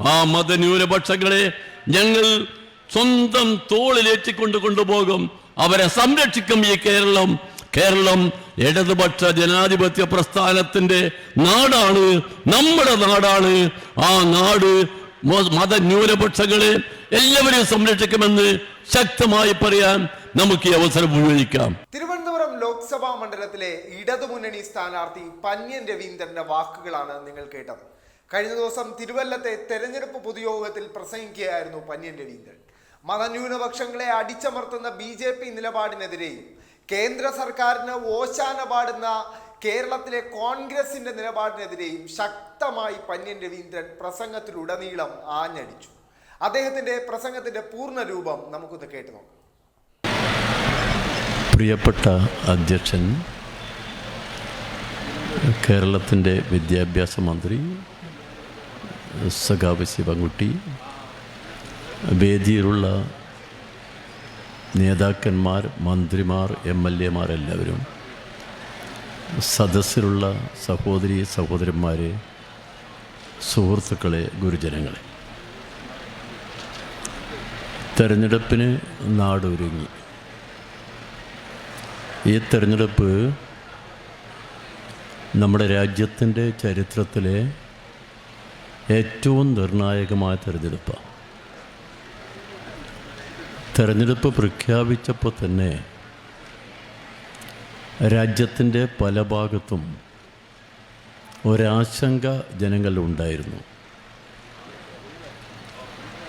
ആ മതന്യൂനപക്ഷങ്ങളെ ഞങ്ങൾ സ്വന്തം തോളിലേറ്റിക്കൊണ്ട് കൊണ്ടുപോകും. അവരെ സംരക്ഷിക്കും ഈ കേരളം. കേരളം ഇടതുപക്ഷ ജനാധിപത്യ പ്രസ്ഥാനത്തിന്റെ നാടാണ് നമ്മുടെ നാടാണ്. ആ നാട് മതന്യൂനപക്ഷങ്ങളെ എല്ലാവരെയും സംരക്ഷിക്കുമെന്ന് ശക്തമായി പറയാൻ നമുക്ക് ഈ അവസരം ഉപയോഗിക്കാം. തിരുവനന്തപുരം ലോക്സഭാ മണ്ഡലത്തിലെ ഇടതുമുന്നണി സ്ഥാനാർത്ഥി പന്യൻ രവീന്ദ്രന്റെ വാക്കുകളാണ് നിങ്ങൾ കേട്ടത്. കഴിഞ്ഞ ദിവസം തിരുവല്ലത്തെ തെരഞ്ഞെടുപ്പ് പൊതുയോഗത്തിൽ പ്രസംഗിക്കുകയായിരുന്നു പന്ന്യൻ രവീന്ദ്രൻ മതന്യൂനപക്ഷങ്ങളെ അടിച്ചമർത്തുന്ന ബി ജെ പി നിലപാടിനെതിരെയും കേന്ദ്ര സർക്കാരിന് ഓശാന പാടുന്ന കേരളത്തിലെ കോൺഗ്രസിന്റെ നിലപാടിനെതിരെയും ശക്തമായി പന്ന്യൻ രവീന്ദ്രൻ പ്രസംഗത്തിലുടനീളം ആഞ്ഞടിച്ചു. അദ്ദേഹത്തിന്റെ പ്രസംഗത്തിന്റെ പൂർണ രൂപം നമുക്കൊന്ന് കേട്ടു നോക്കാം. പ്രിയപ്പെട്ട അധ്യക്ഷൻ കേരളത്തിന്റെ വിദ്യാഭ്യാസ മന്ത്രി സഖാവ് ശിവൻകുട്ടി വേദിയിലുള്ള നേതാക്കന്മാർ മന്ത്രിമാർ എം എൽ എമാർ എല്ലാവരും സദസ്സിലുള്ള സഹോദരി സഹോദരന്മാരെ സുഹൃത്തുക്കളെ ഗുരുജനങ്ങളെ. തെരഞ്ഞെടുപ്പിന് നാടൊരുങ്ങി. ഈ തെരഞ്ഞെടുപ്പ് നമ്മുടെ രാജ്യത്തിന്റെ ചരിത്രത്തിലെ ഏറ്റവും നിർണായകമായ തെരഞ്ഞെടുപ്പാണ് തെരഞ്ഞെടുപ്പ് പ്രഖ്യാപിച്ചപ്പോൾ തന്നെ രാജ്യത്തിന്റെ പല ഭാഗത്തും ഒരാശങ്ക ജനങ്ങളിലുണ്ടായിരുന്നു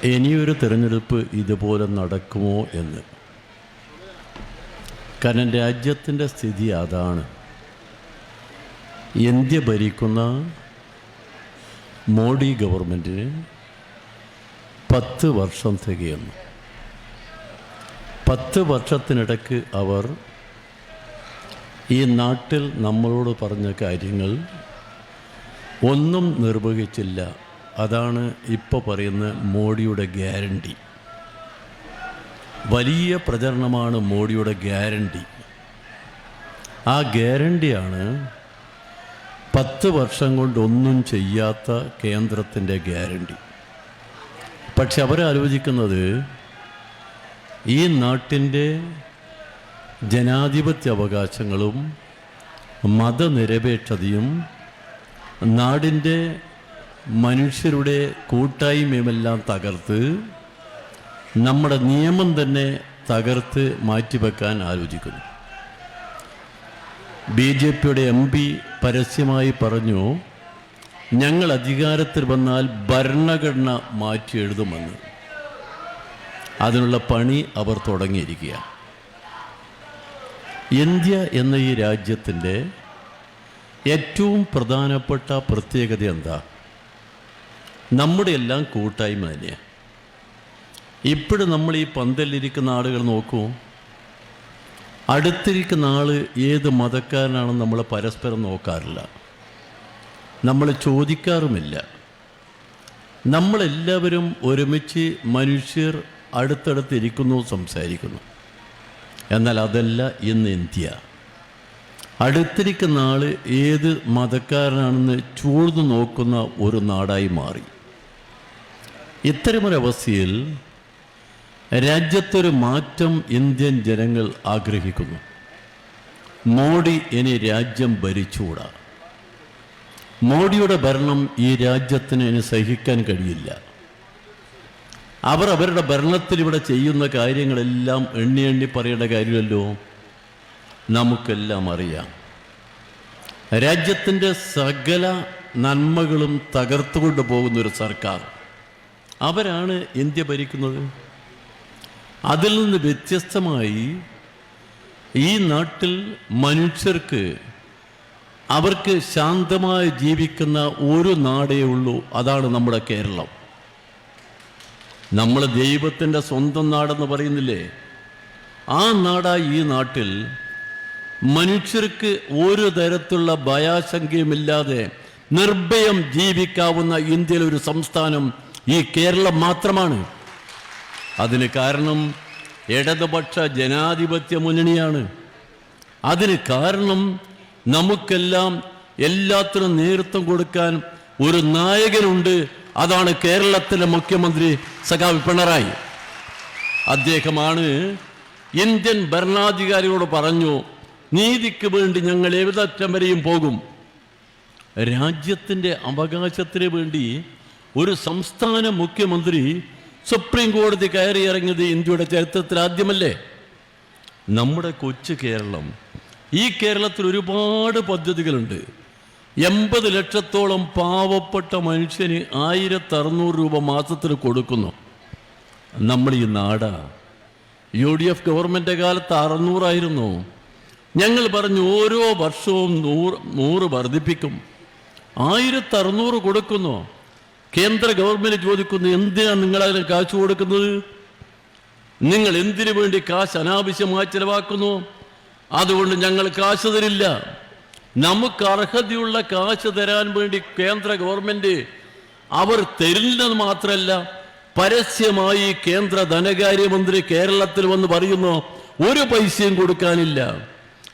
ഇനിയൊരു തിരഞ്ഞെടുപ്പ് ഇതുപോലെ നടക്കുമോ എന്ന്. കാരണം രാജ്യത്തിന്റെ സ്ഥിതി അതാണ്. ഇന്ത്യ ഭരിക്കുന്ന മോഡി ഗവൺമെന്റിന് പത്ത് വർഷം തികയുന്നു. പത്ത് വർഷത്തിനിടയ്ക്ക് അവർ ഈ നാട്ടിൽ നമ്മളോട് പറഞ്ഞ കാര്യങ്ങൾ ഒന്നും നിർവഹിച്ചില്ല. അതാണ് ഇപ്പോൾ പറയുന്ന മോഡിയുടെ ഗ്യാരണ്ടി. വലിയ പ്രചരണമാണ് മോഡിയുടെ ഗ്യാരണ്ടി. ആ ഗ്യാരണ്ടിയാണ് പത്ത് വർഷം കൊണ്ടൊന്നും ചെയ്യാത്ത കേന്ദ്രത്തിന്റെ ഗ്യാരണ്ടി. പക്ഷെ അവരാലോചിക്കുന്നത് ഈ നാട്ടിന്റെ ജനാധിപത്യ അവകാശങ്ങളും മതനിരപേക്ഷതയും നാടിന്റെ മനുഷ്യരുടെ കൂട്ടായ്മയുമെല്ലാം തകർത്ത് നമ്മുടെ നിയമം തന്നെ തകർത്ത് മാറ്റിവെക്കാൻ ആലോചിക്കുന്നു. ബി ജെ പിയുടെ എം പി പരസ്യമായി പറഞ്ഞു ഞങ്ങൾ അധികാരത്തിൽ വന്നാൽ ഭരണഘടന മാറ്റി എഴുതുമെന്ന് അതിനുള്ള പണി അവർ തുടങ്ങിയിരിക്കുക ഇന്ത്യ എന്ന ഈ രാജ്യത്തിന്റെ ഏറ്റവും പ്രധാനപ്പെട്ട പ്രത്യേകത എന്താ? നമ്മുടെ എല്ലാം കൂട്ടായ്മ തന്നെയാണ് ഇപ്പോഴും നമ്മൾ ഈ പന്തലിരിക്കുന്ന ആളുകൾ നോക്കൂ. അടുത്തിരിക്കുന്ന ആൾ ഏത് മതക്കാരനാണെന്ന് നമ്മൾ പരസ്പരം നോക്കാറില്ല. നമ്മൾ ചോദിക്കാറുമില്ല. നമ്മളെല്ലാവരും ഒരുമിച്ച് മനുഷ്യർ അടുത്തടുത്തിരിക്കുന്നു സംസാരിക്കുന്നു. എന്നാൽ അതല്ല ഇന്ന് ഇന്ത്യ. അടുത്തിരിക്കുന്ന ആൾ ഏത് മതക്കാരനാണെന്ന് ചൂഴ്ന്നു നോക്കുന്ന ഒരു നാടായി മാറി. ഇത്തരമൊരവസ്ഥയിൽ രാജ്യത്തൊരു മാറ്റം ഇന്ത്യൻ ജനങ്ങൾ ആഗ്രഹിക്കുന്നു. മോഡി ഇനി രാജ്യം ഭരിച്ചുകൂടാ. മോഡിയുടെ ഭരണം ഈ രാജ്യത്തിന് ഇനി സഹിക്കാൻ കഴിയില്ല. അവർ അവരുടെ ഭരണത്തിൽ ഇവിടെ ചെയ്യുന്ന കാര്യങ്ങളെല്ലാം എണ്ണി എണ്ണി പറയേണ്ട കാര്യമല്ലോ? നമുക്കെല്ലാം അറിയാം. രാജ്യത്തിന്റെ സകല നന്മകളും തകർത്തുകൊണ്ട് പോകുന്ന ഒരു സർക്കാർ. അവരാണ് ഇന്ത്യ ഭരിക്കുന്നത്? അതിൽ നിന്ന് വ്യത്യസ്തമായി ഈ നാട്ടിൽ മനുഷ്യർക്ക് അവർക്ക് ശാന്തമായി ജീവിക്കുന്ന ഒരു നാടേ ഉള്ളൂ. അതാണ് നമ്മുടെ കേരളം. നമ്മൾ ദൈവത്തിന്റെ സ്വന്തം നാടെന്ന് പറയുന്നില്ലേ? ആ നാടായി ഈ നാട്ടിൽ മനുഷ്യർക്ക് ഒരു തരത്തിലുള്ള ഭയാശങ്കയുമില്ലാതെ നിർഭയം ജീവിക്കാവുന്ന ഇന്ത്യയിലെ ഒരു സംസ്ഥാനം ഈ കേരളം മാത്രമാണ്. അതിന് കാരണം ഇടതുപക്ഷ ജനാധിപത്യ മുന്നണിയാണ്. അതിന് കാരണം നമുക്കെല്ലാം എല്ലാത്തിനും നേതൃത്വം കൊടുക്കാൻ ഒരു നായകനുണ്ട്. അതാണ് കേരളത്തിലെ മുഖ്യമന്ത്രി സഖാവ് പിണറായി. അദ്ദേഹമാണ് ഇന്ത്യൻ ഭരണാധികാരികളോട് പറഞ്ഞു നീതിക്ക് വേണ്ടി ഞങ്ങൾ ഏതറ്റം വരെയും പോകും. രാജ്യത്തിന്റെ അവകാശത്തിന് വേണ്ടി ഒരു സംസ്ഥാന മുഖ്യമന്ത്രി സുപ്രീം കോടതി കയറി ഇറങ്ങിയത് ഇന്ത്യയുടെ ചരിത്രത്തിൽ ആദ്യമല്ലേ? നമ്മുടെ കൊച്ചു കേരളം ഈ കേരളത്തിൽ ഒരുപാട് പദ്ധതികളുണ്ട്. എൺപത് ലക്ഷത്തോളം പാവപ്പെട്ട മനുഷ്യന് ആയിരത്തി അറുന്നൂറ് രൂപ മാസത്തിൽ കൊടുക്കുന്നു. നമ്മൾ ഈ നാടാ. യു ഡി എഫ് ഗവൺമെന്റ് കാലത്ത് അറുന്നൂറായിരുന്നു. ഞങ്ങൾ പറഞ്ഞു ഓരോ വർഷവും നൂറ് നൂറ് വർദ്ധിപ്പിക്കും. ആയിരത്തി അറുന്നൂറ് കൊടുക്കുന്നു. കേന്ദ്ര ഗവൺമെന്റ് ചോദിക്കുന്നു എന്തിനാണ് നിങ്ങൾ അതിന് കാശ് കൊടുക്കുന്നത്? നിങ്ങൾ എന്തിനു വേണ്ടി കാശ് അനാവശ്യമായി ചിലവാക്കുന്നു? അതുകൊണ്ട് ഞങ്ങൾ കാശ് തരില്ല. നമുക്ക് അർഹതയുള്ള കാശ് തരാൻ വേണ്ടി കേന്ദ്ര ഗവൺമെന്റ് അവർ തരില്ലെന്ന് മാത്രമല്ല പരസ്യമായി കേന്ദ്ര ധനകാര്യമന്ത്രി കേരളത്തിൽ വന്ന് പറയുന്നു ഒരു പൈസയും കൊടുക്കാനില്ല.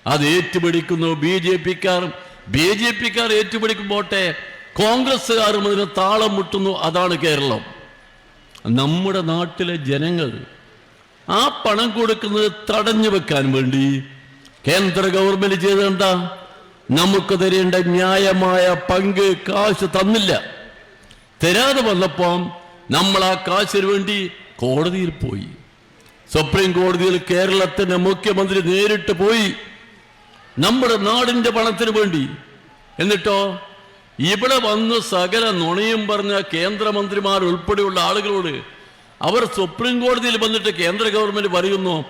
അത് ഏറ്റുപിടിക്കുന്നു ബി ജെ പിക്കാർ. ബി ജെ പിക്കാർ ഏറ്റുപിടിക്കുമ്പോട്ടെ കോൺഗ്രസ്സുകാരും അതിന് താളം മുട്ടുന്നു. അതാണ് കേരളം. നമ്മുടെ നാട്ടിലെ ജനങ്ങൾ ആ പണം കൊടുക്കുന്നത് തടഞ്ഞു വെക്കാൻ വേണ്ടി കേന്ദ്ര ഗവൺമെന്റ് ചെയ്തെന്താ നമുക്ക് തരേണ്ട ന്യായമായ പങ്ക് കാശ് തന്നില്ല. തരാതെ വന്നപ്പം നമ്മൾ ആ കാശിന് വേണ്ടി കോടതിയിൽ പോയി. സുപ്രീം കോടതിയിൽ കേരളത്തിന്റെ മുഖ്യമന്ത്രി നേരിട്ട് പോയി. നമ്മുടെ നാടിന്റെ പണത്തിന് വേണ്ടി. എന്നിട്ടോ? ഇവിടെ വന്ന് സകല നുണയും പറഞ്ഞ കേന്ദ്രമന്ത്രിമാർ ഉൾപ്പെടെയുള്ള ആളുകളോട് അവർ സുപ്രീം കോടതിയിൽ വന്നിട്ട് കേന്ദ്ര ഗവൺമെന്റ് പറയുന്നു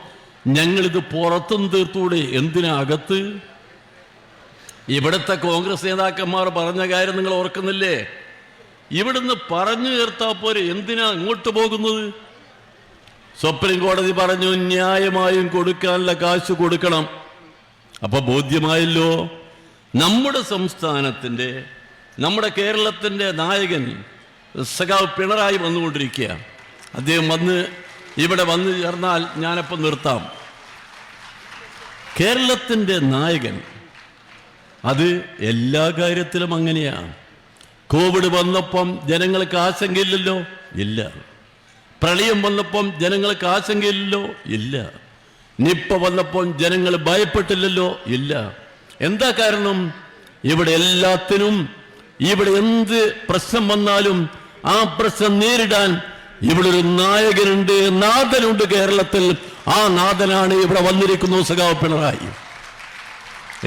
ഞങ്ങളിത് പുറത്തും തീർത്തൂടെ എന്തിനാ അകത്ത്? ഇവിടുത്തെ കോൺഗ്രസ് നേതാക്കന്മാർ പറഞ്ഞ കാര്യം നിങ്ങൾ ഓർക്കുന്നില്ലേ? ഇവിടുന്ന് പറഞ്ഞു തീർത്താ പോരെ എന്തിനാ ഇങ്ങോട്ട് പോകുന്നത്? സുപ്രീം കോടതി പറഞ്ഞു ന്യായമായും കൊടുക്കാനുള്ള കാശ് കൊടുക്കണം. അപ്പൊ ബോധ്യമായല്ലോ നമ്മുടെ സംസ്ഥാനത്തിന്റെ നമ്മുടെ കേരളത്തിന്റെ നായകൻ സഖാവ് പിണറായി വന്നുകൊണ്ടിരിക്കുക. അദ്ദേഹം വന്ന് ഇവിടെ വന്നു ചേർന്നാൽ ഞാനപ്പം നിർത്താം. കേരളത്തിന്റെ നായകൻ അത് എല്ലാ കാര്യത്തിലും അങ്ങനെയാണ് കോവിഡ് വന്നപ്പം ജനങ്ങൾക്ക് ആശങ്കയില്ലല്ലോ? ഇല്ല. പ്രളയം വന്നപ്പം ജനങ്ങൾക്ക് ആശങ്കയില്ലല്ലോ? ഇല്ല. നിപ്പ വന്നപ്പം ജനങ്ങൾ ഭയപ്പെട്ടില്ലല്ലോ? ഇല്ല. എന്താ കാരണം? ഇവിടെ എല്ലാത്തിനും ഇവിടെ എന്ത് പ്രശ്നം വന്നാലും ആ പ്രശ്നം നേരിടാൻ ഇവിടെ ഒരു നായകനുണ്ട് നാഥനുണ്ട് കേരളത്തിൽ. ആ നാഥനാണ് ഇവിടെ വന്നിരിക്കുന്നു സഖാവ് പിണറായി.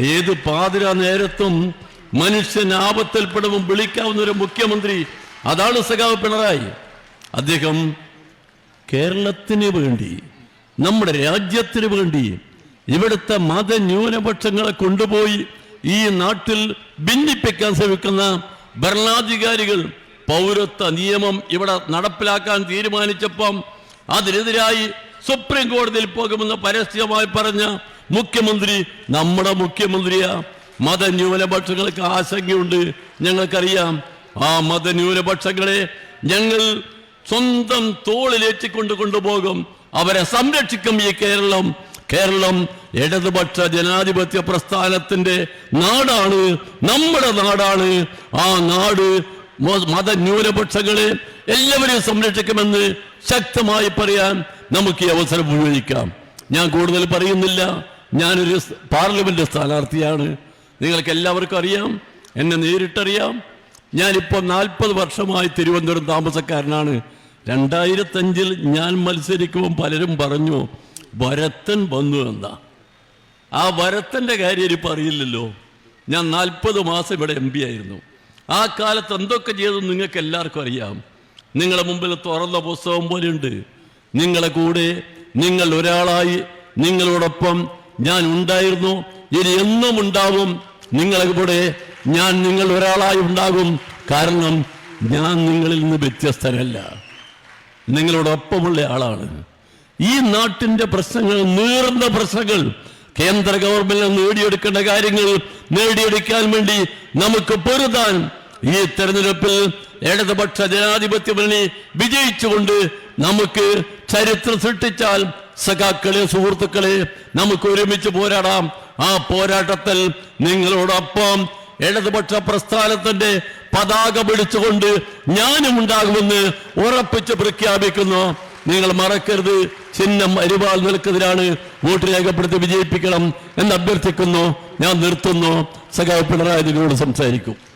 ഏത് പാതിര നേരത്തും മനുഷ്യൻ ആപത്തിൽപ്പെടുമ്പോൾ വിളിക്കാവുന്ന ഒരു മുഖ്യമന്ത്രി അതാണ് സഖാവ് പിണറായി. അദ്ദേഹം കേരളത്തിന് വേണ്ടി നമ്മുടെ രാജ്യത്തിന് വേണ്ടി ഇവിടുത്തെ മതന്യൂനപക്ഷങ്ങളെ കൊണ്ടുപോയി ഈ നാട്ടിൽ ഭിന്നിപ്പിക്കാൻ ശ്രമിക്കുന്ന ഭരണാധികാരികൾ പൗരത്വ നിയമം ഇവിടെ നടപ്പിലാക്കാൻ തീരുമാനിച്ചപ്പം അതിനെതിരായി സുപ്രീം കോടതിയിൽ പോകുമെന്ന് പരസ്യമായി പറഞ്ഞ മുഖ്യമന്ത്രി നമ്മുടെ മുഖ്യമന്ത്രിയാ. മതന്യൂനപക്ഷങ്ങൾക്ക് ആശങ്കയുണ്ട്. ഞങ്ങൾക്കറിയാം. ആ മതന്യൂനപക്ഷങ്ങളെ ഞങ്ങൾ സ്വന്തം തോളിലേറ്റിക്കൊണ്ട് കൊണ്ടുപോകും. അവരെ സംരക്ഷിക്കും ഈ കേരളം. കേരളം ഇടതുപക്ഷ ജനാധിപത്യ പ്രസ്ഥാനത്തിന്റെ നാടാണ് നമ്മുടെ നാടാണ്. ആ നാട് മതന്യൂനപക്ഷങ്ങളെ എല്ലാവരെയും സംരക്ഷിക്കുമെന്ന് ശക്തമായി പറയാൻ നമുക്ക് ഈ അവസരം ഉപയോഗിക്കാം. ഞാൻ കൂടുതൽ പറയുന്നില്ല. ഞാനൊരു പാർലമെന്റ് സ്ഥാനാർത്ഥിയാണ്. നിങ്ങൾക്ക് എല്ലാവർക്കും അറിയാം. എന്നെ നേരിട്ടറിയാം. ഞാനിപ്പോൾ നാൽപ്പത് വർഷമായി തിരുവനന്തപുരം താമസക്കാരനാണ്. രണ്ടായിരത്തഞ്ചിൽ ഞാൻ മത്സരിക്കുമ്പോൾ പലരും പറഞ്ഞു വരത്തൻ വന്നു എന്താ ആ വരത്തന്റെ കാര്യം ഇപ്പം അറിയില്ലല്ലോ ഞാൻ നാൽപ്പത് മാസം ഇവിടെ എം പി ആയിരുന്നു. ആ കാലത്ത് എന്തൊക്കെ ചെയ്തു നിങ്ങൾക്ക് എല്ലാവർക്കും അറിയാം. നിങ്ങളുടെ മുമ്പിൽ തുറന്ന പുസ്തകം പോലെയുണ്ട് നിങ്ങളെ കൂടെ നിങ്ങൾ ഒരാളായി നിങ്ങളോടൊപ്പം ഞാൻ ഉണ്ടായിരുന്നു. ഇനി എന്നും ഉണ്ടാവും. നിങ്ങളെ കൂടെ ഞാൻ നിങ്ങൾ ഒരാളായി ഉണ്ടാകും. കാരണം ഞാൻ നിങ്ങളിൽ നിന്ന് വ്യത്യസ്തനല്ല നിങ്ങളോടൊപ്പമുള്ള ആളാണ്. ഈ നാട്ടിന്റെ പ്രശ്നങ്ങൾ നീർന്ന പ്രശ്നങ്ങൾ കേന്ദ്ര ഗവൺമെന്റ് നേടിയെടുക്കേണ്ട കാര്യങ്ങൾ നേടിയെടുക്കാൻ വേണ്ടി നമുക്ക് പൊരുതാൻ ഈ തെരഞ്ഞെടുപ്പിൽ ഇടതുപക്ഷ ജനാധിപത്യ മുന്നണി വിജയിച്ചുകൊണ്ട് നമുക്ക് ചരിത്രം സൃഷ്ടിച്ചാൽ സഖാക്കളെ സുഹൃത്തുക്കളെ നമുക്ക് ഒരുമിച്ച് പോരാടാം. ആ പോരാട്ടത്തിൽ നിങ്ങളോടൊപ്പം ഇടതുപക്ഷ പ്രസ്ഥാനത്തിന്റെ പതാക പിടിച്ചുകൊണ്ട് ഞാനും ഉണ്ടാകുമെന്ന് ഉറപ്പിച്ച് പ്രഖ്യാപിക്കുന്നു. നിങ്ങൾ മറക്കരുത്. ചിഹ്നം അരിവാൾ നിൽക്കുന്നതിനാണ് വോട്ട് രേഖപ്പെടുത്തി വിജയിപ്പിക്കണം എന്ന് അഭ്യർത്ഥിക്കുന്നു. ഞാൻ നിർത്തുന്നു. സഖാവ് പിണറായി നിങ്ങളോട് സംസാരിക്കും.